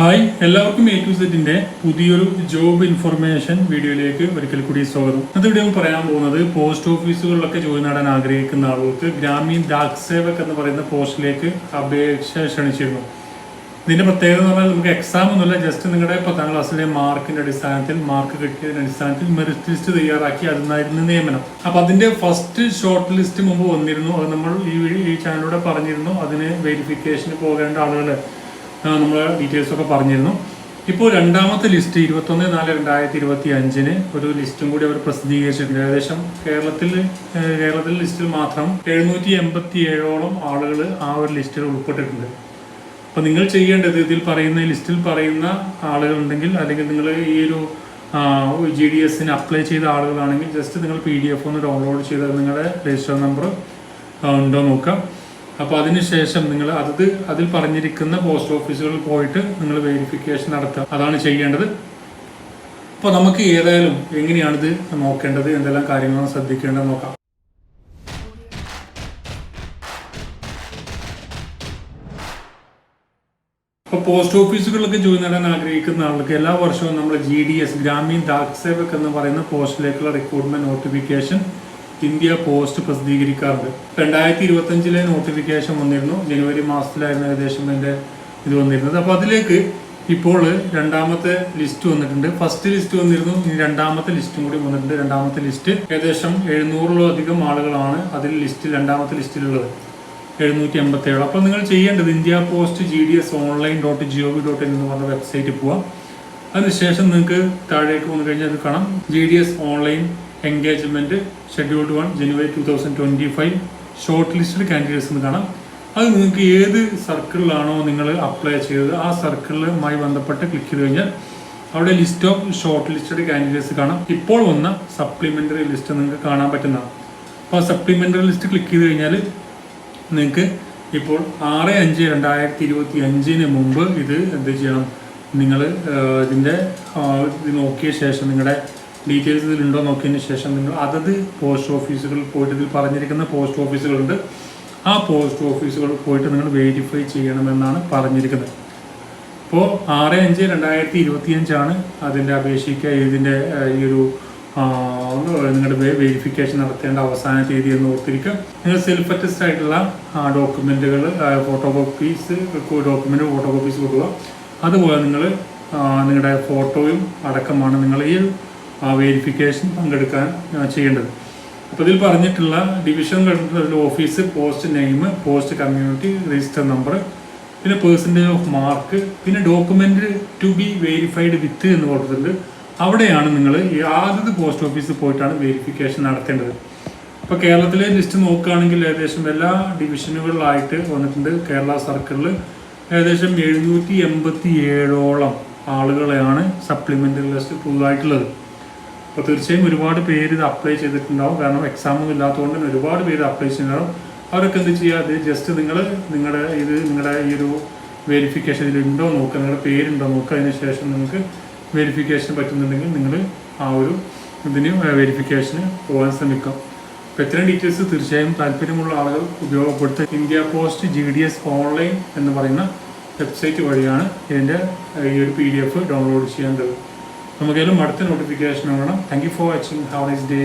Hi എല്ലാവർക്കും A to സെറ്റിന്റെ പുതിയൊരു ജോബ് ഇൻഫർമേഷൻ വീഡിയോയിലേക്ക് ഒരിക്കൽ കൂടി സ്വാഗതം. ഇന്നത്തെ വീഡിയോ പറയാൻ പോകുന്നത് പോസ്റ്റ് ഓഫീസുകളിലൊക്കെ ജോലി നേടാൻ ആഗ്രഹിക്കുന്ന ആളുകൾക്ക് ഗ്രാമീൺ ഡാക് സേവക് എന്ന് പറയുന്ന പോസ്റ്റിലേക്ക് അപേക്ഷ ക്ഷണിച്ചിരുന്നു. ഇതിന്റെ പ്രത്യേകത എന്ന് പറഞ്ഞാൽ നമുക്ക് എക്സാം ഒന്നുമില്ല ജസ്റ്റ് നിങ്ങളുടെ പത്താം ക്ലാസ്സിലെ മാർക്കിന്റെ അടിസ്ഥാനത്തിൽ മാർക്ക് കിട്ടിയതിന്റെ അടിസ്ഥാനത്തിൽ മെറിറ്റ് ലിസ്റ്റ് തയ്യാറാക്കി അതിനായിരുന്നു നിയമനം. അപ്പൊ അതിന്റെ ഫസ്റ്റ് ഷോർട്ട് ലിസ്റ്റ് മുമ്പ് വന്നിരുന്നു. അത് നമ്മൾ ഈ ഈ ചാനലിലൂടെ പറഞ്ഞിരുന്നു. അതിന് വെരിഫിക്കേഷന് പോകേണ്ട ആളുകൾ നമ്മൾ ഡീറ്റെയിൽസ് ഒക്കെ പറഞ്ഞിരുന്നു. ഇപ്പോൾ രണ്ടാമത്തെ ലിസ്റ്റ് ഇരുപത്തൊന്ന് നാല് രണ്ടായിരത്തി ഇരുപത്തി അഞ്ചിന് ഒരു ലിസ്റ്റും കൂടി അവർ പ്രസിദ്ധീകരിച്ചിട്ടുണ്ട്. ഏകദേശം കേരളത്തിൽ കേരളത്തിലെ ലിസ്റ്റിൽ മാത്രം എഴുന്നൂറ്റി എൺപത്തി ഏഴോളം ആളുകൾ ആ ഒരു ലിസ്റ്റിൽ ഉൾപ്പെട്ടിട്ടുണ്ട്. അപ്പോൾ നിങ്ങൾ ചെയ്യേണ്ടത് ഇതിൽ പറയുന്ന ലിസ്റ്റിൽ പറയുന്ന ആളുകളുണ്ടെങ്കിൽ അല്ലെങ്കിൽ നിങ്ങൾ ഈ ഒരു ജി ഡി എസിന് അപ്ലൈ ചെയ്ത ആളുകളാണെങ്കിൽ ജസ്റ്റ് നിങ്ങൾ പി ഡി എഫ് ഒന്ന് ഡൗൺലോഡ് ചെയ്ത് നിങ്ങളുടെ രജിസ്റ്റർ നമ്പർ ഉണ്ടോ നോക്കാം അപ്പോൾ അതിനുശേഷം നിങ്ങൾ അത് അതിൽ പറഞ്ഞിരിക്കുന്ന പോസ്റ്റ് ഓഫീസുകളിൽ പോയിട്ട് നിങ്ങൾ വെരിഫിക്കേഷൻ നടത്തുക. അതാണ് ചെയ്യേണ്ടത്. അപ്പോൾ നമുക്ക് ഏതായാലും എങ്ങനെയാണിത് നോക്കേണ്ടത് എന്തെല്ലാം കാര്യങ്ങളാണ് ശ്രദ്ധിക്കേണ്ടത് നോക്കാം. ഇപ്പോൾ പോസ്റ്റ് ഓഫീസുകളിലൊക്കെ ജോലി നേടാൻ ആഗ്രഹിക്കുന്ന ആൾക്ക് എല്ലാ വർഷവും നമ്മൾ G D S Gramin Dak Sevak എന്ന് പറയുന്ന പോസ്റ്റിലേക്കുള്ള റിക്രൂട്ട്മെന്റ് നോട്ടിഫിക്കേഷൻ ഇന്ത്യ പോസ്റ്റ് പ്രസിദ്ധീകരിക്കാറുണ്ട്. രണ്ടായിരത്തി ഇരുപത്തഞ്ചിലെ നോട്ടിഫിക്കേഷൻ വന്നിരുന്നു. ജനുവരി മാസത്തിലായിരുന്നു ഏകദേശം എന്റെ ഇത് വന്നിരുന്നത്. അപ്പോൾ അതിലേക്ക് ഇപ്പോൾ രണ്ടാമത്തെ ലിസ്റ്റ് വന്നിട്ടുണ്ട്. ഫസ്റ്റ് ലിസ്റ്റ് വന്നിരുന്നു. ഇനി രണ്ടാമത്തെ ലിസ്റ്റും കൂടി വന്നിട്ടുണ്ട്. രണ്ടാമത്തെ ലിസ്റ്റ് ഏകദേശം എഴുന്നൂറിലോ അധികം ആളുകളാണ് അതിൽ ലിസ്റ്റ് രണ്ടാമത്തെ ലിസ്റ്റിലുള്ളത് എഴുന്നൂറ്റി എൺപത്തി ഏഴ് അപ്പോൾ നിങ്ങൾ ചെയ്യേണ്ടത് India post G D S online dot G O V dot in എന്ന് പറഞ്ഞ വെബ്സൈറ്റിൽ പോവാം. അതിനുശേഷം നിങ്ങൾക്ക് താഴേക്ക് വന്നു കഴിഞ്ഞാൽ കാണാം. G D S online engagement scheduled one January two thousand twenty five shortlisted candidates എന്ന് കാണാം. അത് നിങ്ങൾക്ക് ഏത് സർക്കിളിലാണോ നിങ്ങൾ അപ്ലൈ ചെയ്തത് ആ സർക്കിളുമായി ബന്ധപ്പെട്ട് ക്ലിക്ക് ചെയ്ത് കഴിഞ്ഞാൽ അവിടെ list of short listed candidates കാണാം. ഇപ്പോൾ വന്ന സപ്ലിമെന്ററി ലിസ്റ്റ് നിങ്ങൾക്ക് കാണാൻ പറ്റുന്നതാണ്. അപ്പോൾ സപ്ലിമെന്ററി ലിസ്റ്റ് ക്ലിക്ക് ചെയ്ത് കഴിഞ്ഞാൽ നിങ്ങൾക്ക് ഇപ്പോൾ ആറ് അഞ്ച് രണ്ടായിരത്തി ഇരുപത്തി അഞ്ചിന് മുമ്പ് ഇത് എന്ത് ചെയ്യണം നിങ്ങൾ ഇതിന്റെ ഇത് നോക്കിയ ശേഷം നിങ്ങളുടെ ഡീറ്റെയിൽസ് ഇതിലുണ്ടോ നോക്കിയതിന് ശേഷം നിങ്ങൾ അതത് പോസ്റ്റ് ഓഫീസുകളിൽ പോയിട്ട് ഇതിൽ പറഞ്ഞിരിക്കുന്ന പോസ്റ്റ് ഓഫീസുകളുണ്ട്. ആ പോസ്റ്റ് ഓഫീസുകളിൽ പോയിട്ട് നിങ്ങൾ വെരിഫൈ ചെയ്യണമെന്നാണ് പറഞ്ഞിരിക്കുന്നത്. അപ്പോൾ ആറ് അഞ്ച് രണ്ടായിരത്തി ഇരുപത്തി അഞ്ചാണ് അതിന്റെ അപേക്ഷിക്കുക ഇതിന്റെ ഈ ഒരു നിങ്ങളുടെ വെരിഫിക്കേഷൻ നടത്തേണ്ട അവസാന തീയതി എന്ന് ഓർത്തിരിക്കുക. നിങ്ങൾ സെൽഫ് അറ്റസ്റ്റ് ആയിട്ടുള്ള ഡോക്യുമെന്റുകൾ photocopies document photo copies കൊടുക്കുക. അതുപോലെ നിങ്ങൾ നിങ്ങളുടെ ഫോട്ടോയും അടക്കമാണ് നിങ്ങൾ ഈ വെരിഫിക്കേഷൻ പങ്കെടുക്കാൻ ചെയ്യേണ്ടത്. അപ്പോൾ ഇതിൽ പറഞ്ഞിട്ടുള്ള ഡിവിഷൻ കണ്ടിട്ടുള്ള office post name post community register number പിന്നെ പേഴ്സന്റേജ് ഓഫ് മാർക്ക് പിന്നെ document to be verified with എന്ന് പറഞ്ഞിട്ടുണ്ട്. അവിടെയാണ് നിങ്ങൾ ആദ്യത്തെ പോസ്റ്റ് ഓഫീസിൽ പോയിട്ടാണ് വെരിഫിക്കേഷൻ നടത്തേണ്ടത്. ഇപ്പോൾ കേരളത്തിലെ ലിസ്റ്റ് നോക്കുകയാണെങ്കിൽ ഏകദേശം എല്ലാ ഡിവിഷനുകളിലായിട്ട് വന്നിട്ടുണ്ട് കേരള സർക്കിളിൽ ഏകദേശം എഴുന്നൂറ്റി എൺപത്തി ഏഴോളം ആളുകളെയാണ് സപ്ലിമെന്ററി ലിസ്റ്റ് പുതുതായിട്ടുള്ളത്. അപ്പോൾ തീർച്ചയായും ഒരുപാട് പേര് ഇത് അപ്ലൈ ചെയ്തിട്ടുണ്ടാവും. കാരണം എക്സാം ഒന്നും ഇല്ലാത്തതുകൊണ്ട് തന്നെ ഒരുപാട് പേര് അപ്ലൈ ചെയ്യുന്നുണ്ടാവും. അവരൊക്കെ എന്ത് ചെയ്യുക അത് ജസ്റ്റ് നിങ്ങൾ നിങ്ങളുടെ ഇത് നിങ്ങളുടെ ഈ ഒരു വെരിഫിക്കേഷൻ ഇതിലുണ്ടോ നോക്കുക നിങ്ങളുടെ പേരുണ്ടോ നോക്കുക അതിന് ശേഷം നിങ്ങൾക്ക് വെരിഫിക്കേഷൻ പറ്റുന്നുണ്ടെങ്കിൽ നിങ്ങൾ ആ ഒരു ഇതിന് വെരിഫിക്കേഷന് പോകാൻ ശ്രമിക്കാം. അപ്പോൾ ഇത്രയും ഡീറ്റെയിൽസ് തീർച്ചയായും താല്പര്യമുള്ള ആളുകൾ ഉപയോഗപ്പെടുത്തുക. India post G D S online എന്ന് പറയുന്ന വെബ്സൈറ്റ് വഴിയാണ് ഇതിന്റെ ഈ ഒരു പി ഡി എഫ് ഡൗൺലോഡ് ചെയ്യേണ്ടത് നമുക്കേലും അടുത്ത നോട്ടിഫിക്കേഷൻ വേണം thank you for watching have nice day